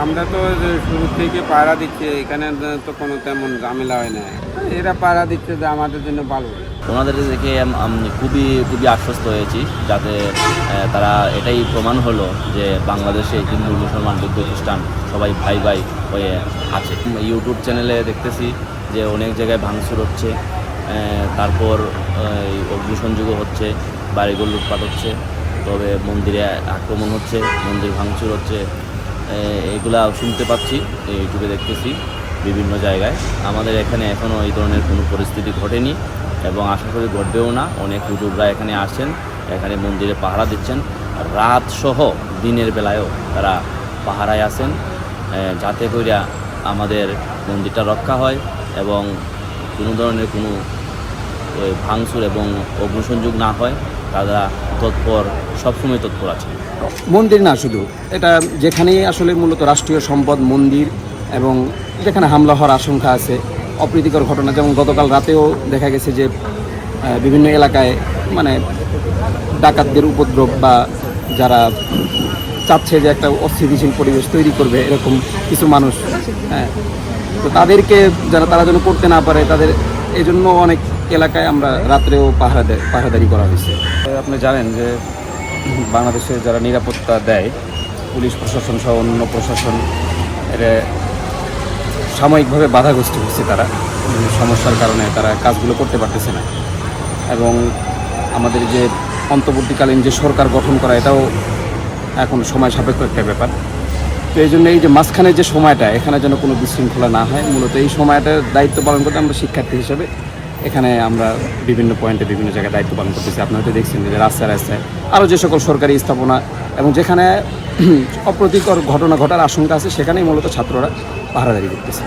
আমরা তো শুরু থেকে পাড়া দিচ্ছে, এখানে তো কোনো তেমন ঝামেলা হয় না। এরা পাড়া দিচ্ছে যে আমাদের জন্য ভালো। ওনাদের দেখে আমি খুবই খুবই আশ্বস্ত হয়েছি, যাতে তারা এটাই প্রমাণ হলো যে বাংলাদেশে হিন্দু, মুসলমান, বৌদ্ধ, খ্রিস্টান সবাই ভাই ভাই হয়ে আছে। ইউটিউব চ্যানেলে দেখতেছি যে অনেক জায়গায় ভাঙচুর হচ্ছে তারপর অগ্নিসংযোগও হচ্ছে বাড়িগুলো লুটপাট হচ্ছে, তবে মন্দিরে আক্রমণ হচ্ছে, মন্দির ভাঙচুর হচ্ছে এগুলা শুনতে পাচ্ছি ইউটিউবে দেখতেছি বিভিন্ন জায়গায়। আমাদের এখানে এখনও এই ধরনের কোনো পরিস্থিতি ঘটেনি এবং আশা করি ঘটবেও না। অনেক হুজুররা এখানে আসেন, এখানে মন্দিরে পাহারা দিচ্ছেন। রাত সহ দিনের বেলায়ও তারা পাহারায় আসেন যাতে কইরা আমাদের মন্দিরটা রক্ষা হয় এবং কোনো ধরনের কোনো ভাঙচুর এবং অগ্নিসংযোগ না হয়। তারা তৎপর, সবসময় তৎপর আছে। মন্দির না শুধু, এটা যেখানেই আসলে মূলত রাষ্ট্রীয় সম্পদ, মন্দির এবং যেখানে হামলা হওয়ার আশঙ্কা আছে, অপ্রীতিকর ঘটনা, যেমন গতকাল রাতেও দেখা গেছে যে বিভিন্ন এলাকায় মানে ডাকাতদের উপদ্রব বা যারা চাচ্ছে যে একটা অস্থিতিশীল পরিবেশ তৈরি করবে এরকম কিছু মানুষ হ্যাঁ। তো তাদেরকে যারা তারা যেন করতে না পারে, তাদের এই জন্য অনেক এলাকায় আমরা রাত্রেও পাহারা পাহারাদারি করা হয়েছে। আপনি জানেন যে বাংলাদেশে যারা নিরাপত্তা দেয়, পুলিশ প্রশাসন সহ অন্য প্রশাসন, এর সাময়িকভাবে বাধাগ্রস্ত হচ্ছে তারা। সমস্যার কারণে তারা কাজগুলো করতে পারতেছে না। এবং আমাদের যে অন্তর্বর্তীকালীন যে সরকার গঠন করা, এটাও এখন সময় সাপেক্ষ একটা ব্যাপার। তো এই জন্য এই যে মাঝখানে যে সময়টা, এখানে যেন কোনো বিশৃঙ্খলা না হয়, মূলত এই সময়টার দায়িত্ব পালন করতে আমরা শিক্ষার্থী হিসেবে এখানে আমরা বিভিন্ন পয়েন্টে বিভিন্ন জায়গায় দায়িত্ব পালন করতেছি। আপনারা হয়তো দেখছেন যে রাস্তায় রাস্তায় আরও যে সকল সরকারি স্থাপনা এবং যেখানে অপ্রতিকর ঘটনা ঘটার আশঙ্কা আছে, সেখানেই মূলত ছাত্ররা পাহারাদারি করতেছে।